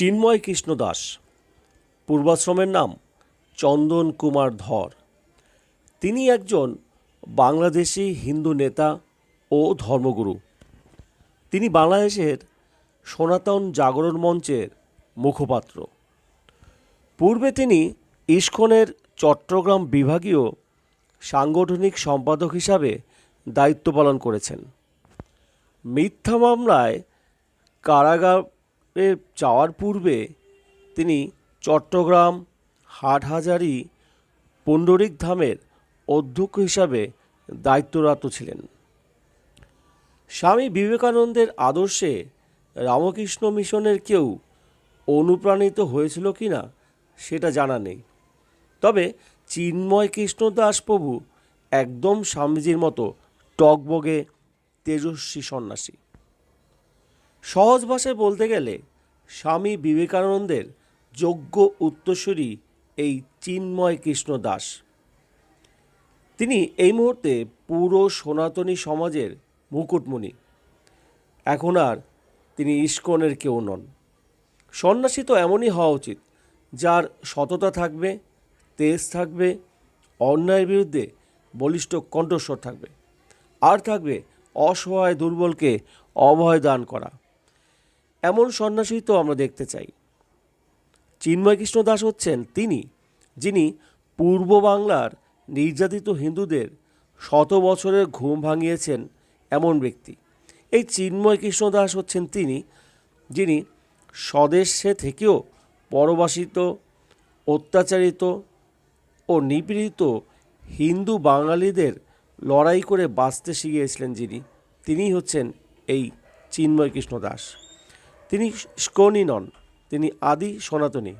চিন্ময় কৃষ্ণ দাস। পূর্বাশ্রমের নাম চন্দন কুমার ধর। তিনি একজন বাংলাদেশি হিন্দু নেতা ও ধর্মগুরু। তিনি বাংলাদেশের সনাতন জাগরণ মঞ্চের মুখপাত্র। পূর্বে তিনি ইস্কনের চট্টগ্রাম বিভাগীয় সাংগঠনিক সম্পাদক হিসাবে দায়িত্ব পালন করেছেন। মিথ্যা মামলায় কারাগারে যাওয়ার পূর্বে তিনি চট্টগ্রাম হাটহাজারি পুণ্ডরিক ধামের অধ্যক্ষ হিসাবে দায়িত্বরত ছিলেন। স্বামী বিবেকানন্দের আদর্শে রামকৃষ্ণ মিশনের কেউ অনুপ্রাণিত হয়েছিল কি না সেটা জানা নেই। তবে চিন্ময় কৃষ্ণ দাস প্রভু একদম স্বামীজির মতো টকবগে তেজস্বী সন্ন্যাসী। সহজ ভাষায় বলতে গেলে, স্বামী বিবেকানন্দের যোগ্য উত্তরসূরি এই চিন্ময় কৃষ্ণ দাস। তিনি এই মুহূর্তে পুরো সনাতনী সমাজের মুকুটমণি। এখন আর তিনি ইস্কনের কেউ নন। সন্ন্যাসী তো এমনই হওয়া উচিত, যার সততা থাকবে, তেজ থাকবে, অন্যায়ের বিরুদ্ধে বলিষ্ঠ কণ্ঠস্বর থাকবে। আর থাকবে অসহায় দুর্বলকে অভয় দান করা। এমন সন্ন্যাসী তো আমরা দেখতে চাই। চিন্ময় কৃষ্ণ দাস হচ্ছেন তিনি, যিনি পূর্ব বাংলার নির্যাতিত হিন্দুদের শত বছরের ঘুম ভাঙিয়েছেন এমন ব্যক্তি। এই চিন্ময় কৃষ্ণ দাস হচ্ছেন তিনি, যিনি স্বদেশে থেকেও পরবাসিত, অত্যাচারিত ও নিপীড়িত হিন্দু বাঙালিদের লড়াই করে বাঁচতে শিখিয়েছিলেন যিনি। তিনিই হচ্ছেন এই চিন্ময় কৃষ্ণ দাস। তিনি স্কনি নন তিনি আদি সনাতনী।